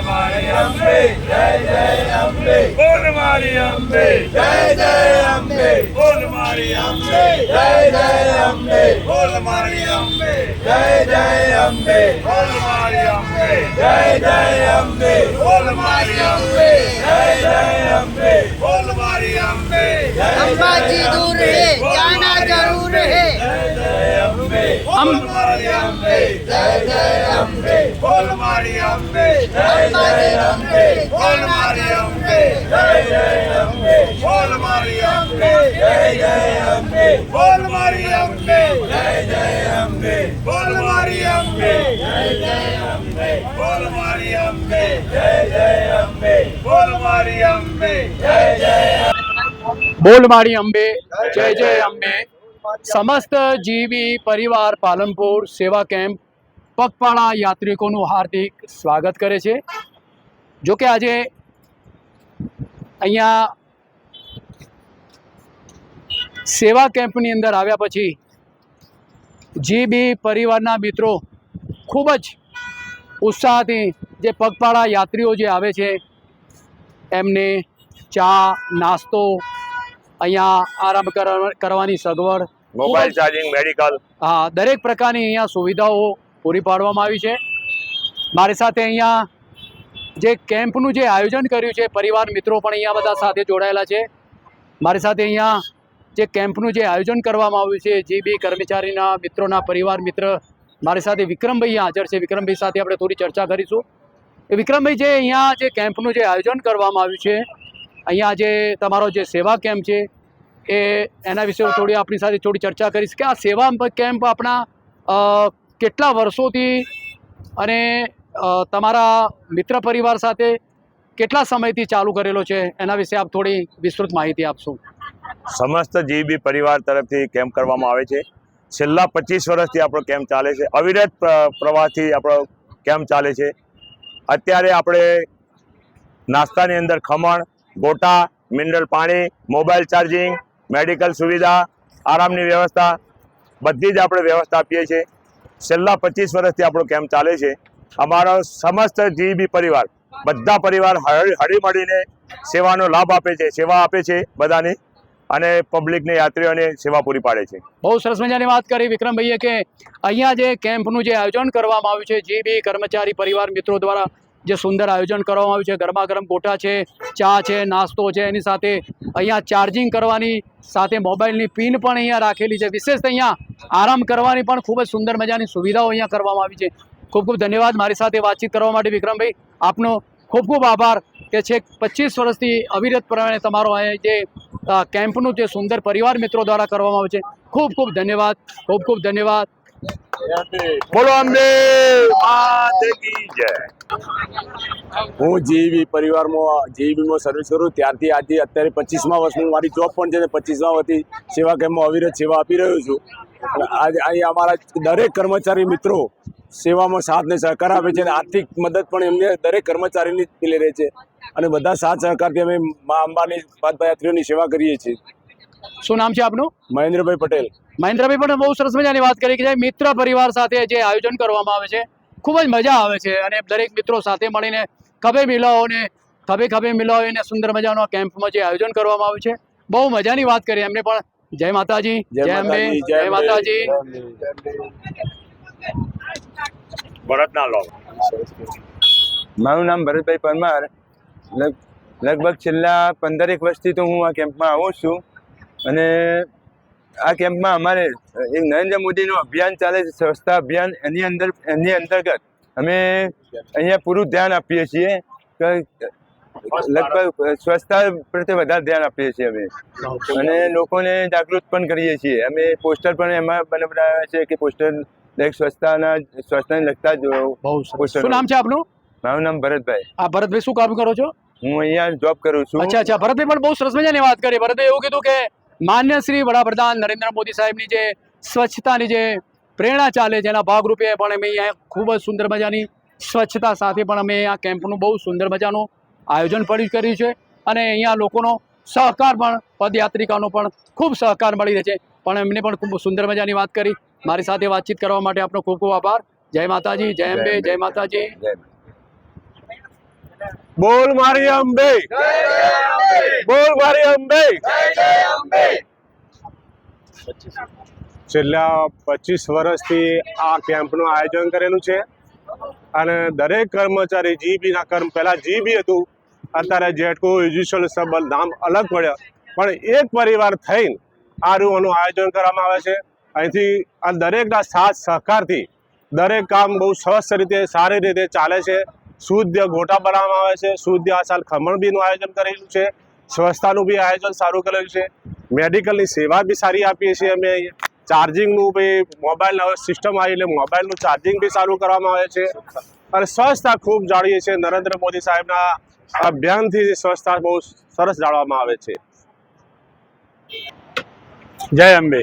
போனமாரி அம்பே ஜெய் ஜெய் அம்பே போனமாரி அம்பே ஜெய் ஜெய் அம்பே போனமாரி அம்பே ஜெய் ஜெய் அம்பே போனமாரி அம்பே ஜெய் ஜெய் அம்பே போனமாரி அம்பே ஜெய் ஜெய் அம்பே போனமாரி அம்பே ஜெய் ஜெய் அம்பே போனமாரி அம்பே அம்பாஜி தூரே ஜானா அம் બોલ મારી અંબે જય જય અંબે સમસ્ત જીવી પરિવાર પાલનપુર સેવા કેમ્પ પગપાળા યાત્રિકોનું હાર્દિક સ્વાગત કરે છે. જો કે આજે અહીંયા સેવા કેમ્પની અંદર આવ્યા પછી જીબી પરિવારના મિત્રો ખૂબ જ ઉત્સાહથી જે પગપાળા યાત્રીઓ જે આવે છે, એમને ચા, નાસ્તો અહીંયા આરામ કરવાની સગવડ મોબાઈલ ચાર્જિંગ, મેડિકલ. હા, દરેક પ્રકારની અહીંયા સુવિધાઓ પૂરી પાડવામાં આવી છે. મારી સાથે અહીંયા જે કેમ્પનું જે આયોજન કર્યું છે, પરિવાર મિત્રો પણ અહીંયા બધા સાથે જોડાયેલા છે. મારી સાથે અહીંયા જે કેમ્પનું જે આયોજન કરવામાં આવ્યું છે, જે બી કર્મચારીના મિત્રોના પરિવાર મિત્ર, મારી સાથે વિક્રમભાઈ હાજર છે. વિક્રમભાઈ સાથે આપણે થોડી ચર્ચા કરીશું. એ વિક્રમભાઈ, જે અહીંયા જે કેમ્પનું જે આયોજન કરવામાં આવ્યું છે, અહીંયા જે તમારો જે સેવા કેમ્પ છે એ એના વિશે થોડી આપણી સાથે થોડી ચર્ચા કરીશ કે આ સેવા કેમ્પ આપણા કેટલા વર્ષોથી અને તમારા મિત્ર પરિવાર સાથે કેટલા સમયથી ચાલુ કરેલો છે? એના વિશે આપ થોડી વિસ્તૃત માહિતી આપશો. સમસ્ત જીબી પરિવાર તરફથી કેમ્પ કરવામાં આવે છે. છેલ્લા પચીસ વર્ષથી આપણો કેમ્પ ચાલે છે. અવિરત પ્ર- પ્રવાહથી આપણો કેમ્પ ચાલે છે. અત્યારે આપણે નાસ્તાની અંદર ખમણ, ગોટા, મિનરલ પાણી, મોબાઈલ ચાર્જિંગ મેડિકલ સુવિધા, આરામની વ્યવસ્થા, બધી જ આપણે વ્યવસ્થા આપીએ છીએ. છેલ્લા પચીસ વર્ષથી આપણો કેમ્પ ચાલે છે. અમારો સમસ્ત જીબી પરિવાર, બધા પરિવાર હળી મળીને સેવાનો લાભ આપે છે, સેવા આપે છે બધાની અને પબ્લિકને, યાત્રીઓને સેવા પૂરી પાડે છે. બહુ સરસ મજાની વાત કરી વિક્રમભાઈએ કે અહીંયા જે કેમ્પનું જે આયોજન કરવામાં આવ્યું છે જે બી કર્મચારી પરિવાર મિત્રો દ્વારા જે સુંદર આયોજન કરવામાં આવ્યું છે. ગરમા ગરમ ગોટા છે, ચા છે, નાસ્તો છે, એની સાથે અહીંયા ચાર્જિંગ કરવાની, સાથે મોબાઈલની પિન પણ અહીંયા રાખેલી છે. વિશેષ અહીંયા આરામ કરવાની પણ ખૂબ જ સુંદર મજાની સુવિધાઓ અહીંયા કરવામાં આવી છે. ખૂબ ખૂબ ધન્યવાદ મારી સાથે વાતચીત કરવા માટે વિક્રમભાઈ. આપનો ખૂબ ખૂબ આભાર કે છેક પચીસ વર્ષથી અવિરત પ્રમાણે તમારો અહીંયા જે કેમ્પનું જે સુંદર પરિવાર મિત્રો દ્વારા કરવામાં આવે છે. ખૂબ ખૂબ ધન્યવાદ, ખૂબ ખૂબ ધન્યવાદ. બોલો અંબે જય. હું જીવી પરિવારમાં જીવીમાં સર્વિસ કરું ત્યારથી આજે અત્યારે પચીસમા વર્ષનું મારી જોબ પણ છે ને પચીસમા વર્ષથી સેવા કેમ્પમાં અવિરત સેવા આપી રહ્યો છું. આજે અહીં અમારા દરેક કર્મચારી મિત્રો સેવામાં સાથ ને સહકાર આપે છે અને આર્થિક મદદ પણ એમને દરેક કર્મચારીની જ રહે છે. અને બધા સાથ સહકારથી અમે મા અંબાની પદયાત્રીઓની સેવા કરીએ છીએ. શું નામ છે આપનું? મહેન્દ્રભાઈ પટેલ. મહેન્દ્રભાઈ પણ બહુ સરસ મજાની વાત કરી કે જે મિત્ર પરિવાર સાથે જે આયોજન કરવામાં આવે છે ખૂબ જ મજા આવે છે અને દરેક મિત્રો સાથે મળીને ખભે મિલાવો ને ખભે ખભે મિલાવો અને સુંદર મજાનો કેમ્પમાં જે આયોજન કરવામાં આવ્યું છે બહુ મજાની વાત કરી એમને પણ. જય માતાજી જય અંબે જય માતાજી. ભરતના લો મારું નામ ભરતભાઈ પરમાર. લગ લગભગ છેલ્લા પંદરેક વર્ષથી તો હું આ કેમ્પમાં આવું છું અને આ કેમ્પમાં અમારે એક નરેન્દ્ર મોદીનું અભિયાન ચાલે છે સ્વચ્છતા અભિયાન એની અંદર એની અંતર્ગત અમે અહીંયા પૂરું ધ્યાન આપીએ છીએ કે લગભગ સ્વચ્છતા પ્રત્યે વધારે ધ્યાન આપીએ છીએ અમે. અને લોકોને જાગૃત પણ કરીએ છીએ. અમે પોસ્ટર પણ એમાં બનાવ્યા છે કે પોસ્ટર દરેક સ્વચ્છતાના સ્વચ્છતાને લગતા જ પોસ્ટર. શું નામ છે આપનું? મારું નામ ભરતભાઈ. આ ભરતભાઈ શું કામ કરો છો? હું અહીંયા જોબ કરું છું. અચ્છા અચ્છા. ભરતભાઈ પણ બહુ સરસ મજાની વાત કરી. ભરતભાઈ એવું કીધું કે માન્ય શ્રી વડાપ્રધાન નરેન્દ્ર મોદી સાહેબની જે સ્વચ્છતાની જે પ્રેરણા ચાલે છે એના ભાગરૂપે પણ અમે અહીંયા ખૂબ જ સુંદર મજાની સ્વચ્છતા સાથે પણ અમે આ કેમ્પનું બહુ સુંદર મજાનું આયોજન પણ કર્યું છે અને અહીંયા લોકોનો સહકાર પણ પદયાત્રિકાનો પણ ખૂબ સહકાર મળી રહે છે. પણ એમને પણ ખૂબ સુંદર મજાની વાત કરી. મારી સાથે વાતચીત કરવા માટે આપનો ખૂબ ખૂબ આભાર. જય માતાજી જય અંબે જય માતાજી. બોલ મારી અંબે. બોલ મારી અંબે. છેલ્લા પચીસ વર્ષથી આ કેમ્પનું આયોજન કરેલું છે. અને દરેક કર્મચારી જીબીના કર્મ, પહેલાં જીબી હતું, અત્યારે જેટકો યુઝ્યુઅલ સબલ નામ અલગ પડ્યા. પણ એક પરિવાર થઈને આ રૂવાનું આયોજન કરવામાં આવે છે. અહીંથી આ દરેકના સાથ સહકારથી દરેક કામ બહુ સ્વસ્થ રીતે, સારી રીતે ચાલે છે. શુદ્ધ ગોટા બનાવવામાં આવે છે. શુદ્ધ આ સાલ ખમણ બીનું આયોજન કરેલું છે. સ્વચ્છતાનું બી આયોજન સારું કરેલું છે. મેડિકલની સેવા બી સારી આપીએ છીએ અમે ચાર્જિંગનું બી મોબાઈલ સિસ્ટમ આવી એટલે મોબાઈલનું ચાર્જિંગ બી સારું કરવામાં આવે છે. અને સ્વચ્છતા ખૂબ જાળવીએ છીએ. નરેન્દ્ર મોદી સાહેબના અભિયાનથી સ્વચ્છતા બહુ સરસ જાળવવામાં આવે છે. જય અંબે.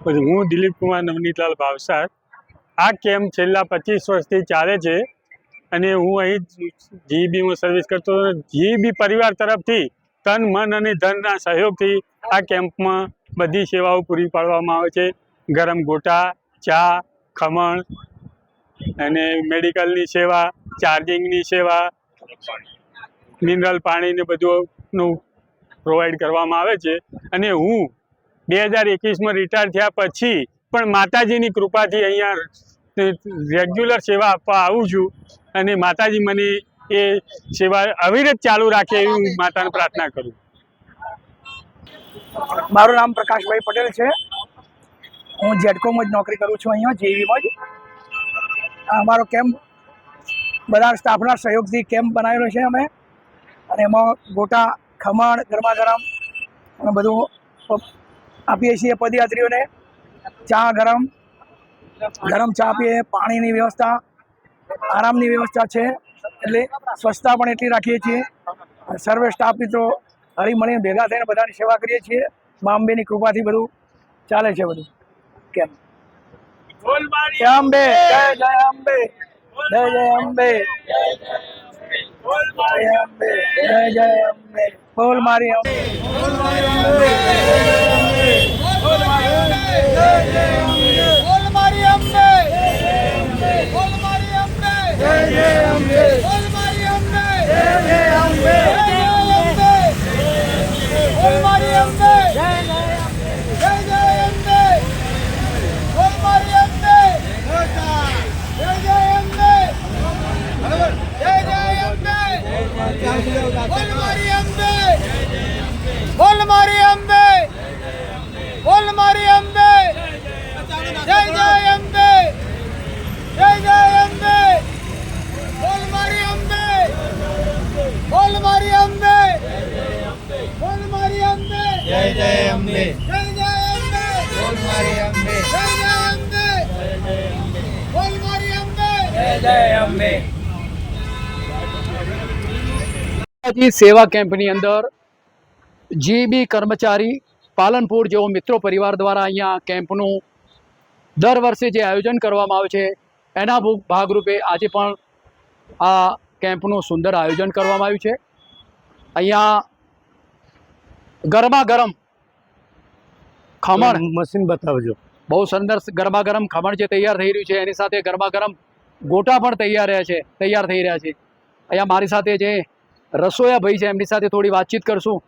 હું દિલીપ કુમાર નવનીતલાલ ભાવસાર. આ કેમ્પ છેલ્લા પચીસ વર્ષથી ચાલે છે. અને હું અહીં જીઈબીમાં સર્વિસ કરતો જીઈબી પરિવાર તરફથી તન, મન અને ધનના સહયોગથી આ કેમ્પમાં બધી સેવાઓ પૂરી પાડવામાં આવે છે. ગરમ ગોટા, ચા, ખમણ અને મેડિકલની સેવા, ચાર્જિંગની સેવા, મિનરલ પાણીને બધુંનું પ્રોવાઈડ કરવામાં આવે છે. અને હું બે હજાર એકવીસમાં રિટાયર થયા પછી પણ માતાજીની કૃપાથી અહીંયા રેગ્યુલર સેવા આપવા આવું છું અને માતાજી મને એ સેવા અવિરત ચાલુ રાખે એવી હું માતાને પ્રાર્થના કરું. મારું નામ પ્રકાશભાઈ પટેલ છે. હું જેડકોમાં જ નોકરી કરું છું અહીંયા જેવીમાં જ. અમારો કેમ્પ, બધા સ્ટાફના સહયોગથી કેમ્પ બનાવેલો છે અમે. અને એમાં ગોટા, ખમણ ગરમા ગરમ અને બધું આપીએ છીએ પદયાત્રીઓને. ચા ગરમ ગરમ ચા આપીએ પાણીની વ્યવસ્થા આરામની વ્યવસ્થા છે. એટલે સ્વચ્છતા પણ એટલી રાખીએ છીએ. સર્વે સ્ટાફ મિત્રો હળી મળીને ભેગા થઈને બધાની સેવા કરીએ છીએ. મા અંબેની કૃપાથી બધું ચાલે છે બધું. કેમ? જય અંબે જય જય અંબે જય જય અંબે. જય અંબે જય જય અંબે. બોલ મારી અંબે. બોલ મારી અંબે જય અંબે સેવા કેમ્પની અંદર જીબી કર્મચારી પાલનપુર જેવો મિત્રો પરિવાર દ્વારા અહીંયા કેમ્પનું દર વર્ષે જે આયોજન કરવામાં આવે છે એના ભાગરૂપે આજે પણ આ કેમ્પનું સુંદર આયોજન કરવામાં આવ્યું છે. અહીંયા ગરમા ગરમ ખમણ મશીન બતાવજો. બહુ સુંદર ગરમા ગરમ ખમણ જે તૈયાર થઈ રહ્યું છે એની સાથે ગરમા ગરમ ગોટા પણ તૈયાર રહ્યા છે તૈયાર થઈ રહ્યા છે. અહીંયા મારી સાથે જે રસોયા ભાઈ છે એમની સાથે થોડી વાતચીત કરશું.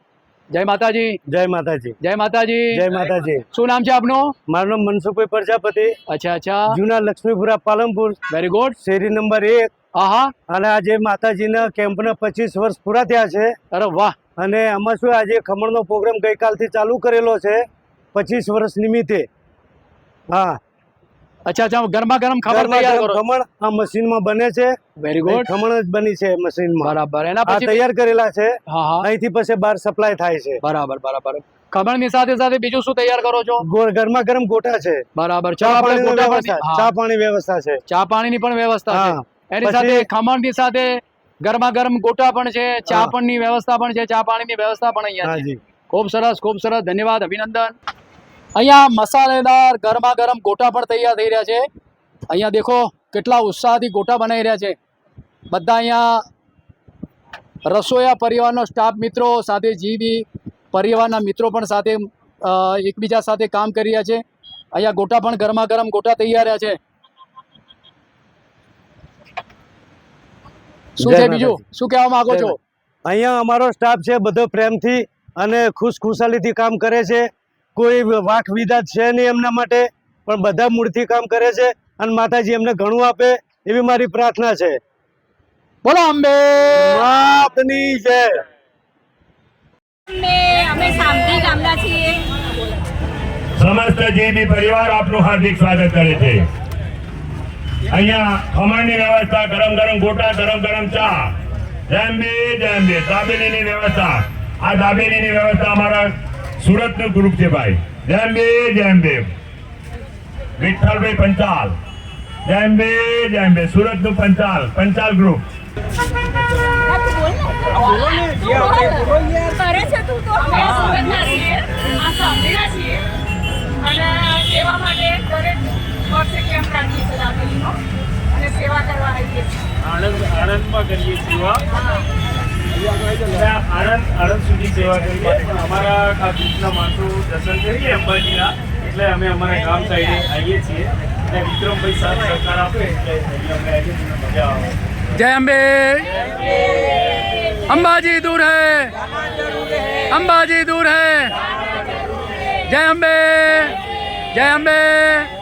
જય માતાજી. જય માતાજી. જય માતાજી. જય માતાજી. શું નામ છે આપનું? મારું નામ મનસુખભાઈ પ્રજાપતિ. અચ્છા અચ્છા. જૂના લક્ષ્મીપુરા પાલનપુર. વેરી ગુડ શેરી નંબર એક. હા હા અને આજે માતાજીના કેમ્પના પચીસ વર્ષ પૂરા થયા છે. અરે વાહ. અને આમાં શું આજે ખમણનો પ્રોગ્રામ ગઈકાલથી ચાલુ કરેલો છે પચીસ વર્ષ નિમિત્તે. હા. અચ્છા અચ્છા ગરમા ગરમ ખબર તૈયાર કરો. ખમણ આ મશીનમાં બને છે. વેરી ગુડ ખમણ જ બની છે મશીનમાં. બરાબર. એના પછી તૈયાર કરેલા છે. હા હા. અહીંથી પછી બહાર સપ્લાય થાય છે. બરાબર બરાબર. ખમણની સાથે સાથે બીજું શું તૈયાર કરો છો? ગરમા ગરમ ગોટા છે. બરાબર. ચા પાણી વ્યવસ્થા ચા પાણી વ્યવસ્થા છે. ચા પાણીની પણ વ્યવસ્થા છે. એની સાથે સાથે ખમણની સાથે ગરમા ગરમ ગોટા પણ છે. ચા પણ ની વ્યવસ્થા પણ છે. ચા પાણીની વ્યવસ્થા પણ અહીંયા છે. ખૂબ સરસ ખૂબ સરસ. ધન્યવાદ અભિનંદન. અહીંયા મસાલેદાર ગરમા ગરમ ગોટા પણ તૈયાર થઈ રહ્યા છે. અહીંયા દેખો કેટલા ઉત્સાહથી ગોટા બનાવી રહ્યા છે. બધા અહીંયા રસોયા પરિવારનો સ્ટાફ મિત્રો સાથે જીબી પરિવારના મિત્રો પણ સાથે એકબીજા સાથે કામ કરી રહ્યા છે. અહીંયા ગોટા પણ ગરમા ગરમ ગોટા તૈયાર રહ્યા છે. શું છે બીજું? શું કહેવા માંગો છો? અહીંયા અમારો સ્ટાફ છે બધો પ્રેમથી અને ખુશ ખુશાલીથી કામ કરે છે. કોઈ વાંક વિધા છે નહીં એમના માટે પણ બધા મૂળથી કામ કરે છે અને માતાજી એમને ઘણું આપે એવી મારી પ્રાર્થના છે. બોલો અંબે! આપની જય! અમે અમે ગામના છીએ. સમસ્ત જીબી પરિવાર આપનું હાર્દિક સ્વાગત કરે છે. અહીંયા ખમણની વ્યવસ્થા ગરમ ગરમ ગોટા ગરમ ગરમ ચા. જેમ બે જેમ બે દાબેલીની વ્યવસ્થા. આ દાબેલીની વ્યવસ્થા અમારા સુરતનું ગ્રુપ છે ભાઈ. જેમ બે જેમ વિઠ્ઠલભાઈ પંચાલ. જેમ બે સુરતનું પંચાલ પંચાલ ગ્રુપ. આણંદ આણંદમાં કરીએ સેવા આણંદ આણંદ સુધી સેવા કરીએ અમારા આ ગ્રુપના માણસો દર્શન કરીએ અંબાજીના. એટલે અમે અમારા ગામ સાઈડે આવીએ છીએ. અને વિક્રમભાઈ સાથ સરકાર આપે એટલે અમે આવીએ છીએ. મજા આવે. જય અંબે. અંબાજી દૂર હૈ. અંબાજી દૂર હૈ. જય અંબે. જય અંબે.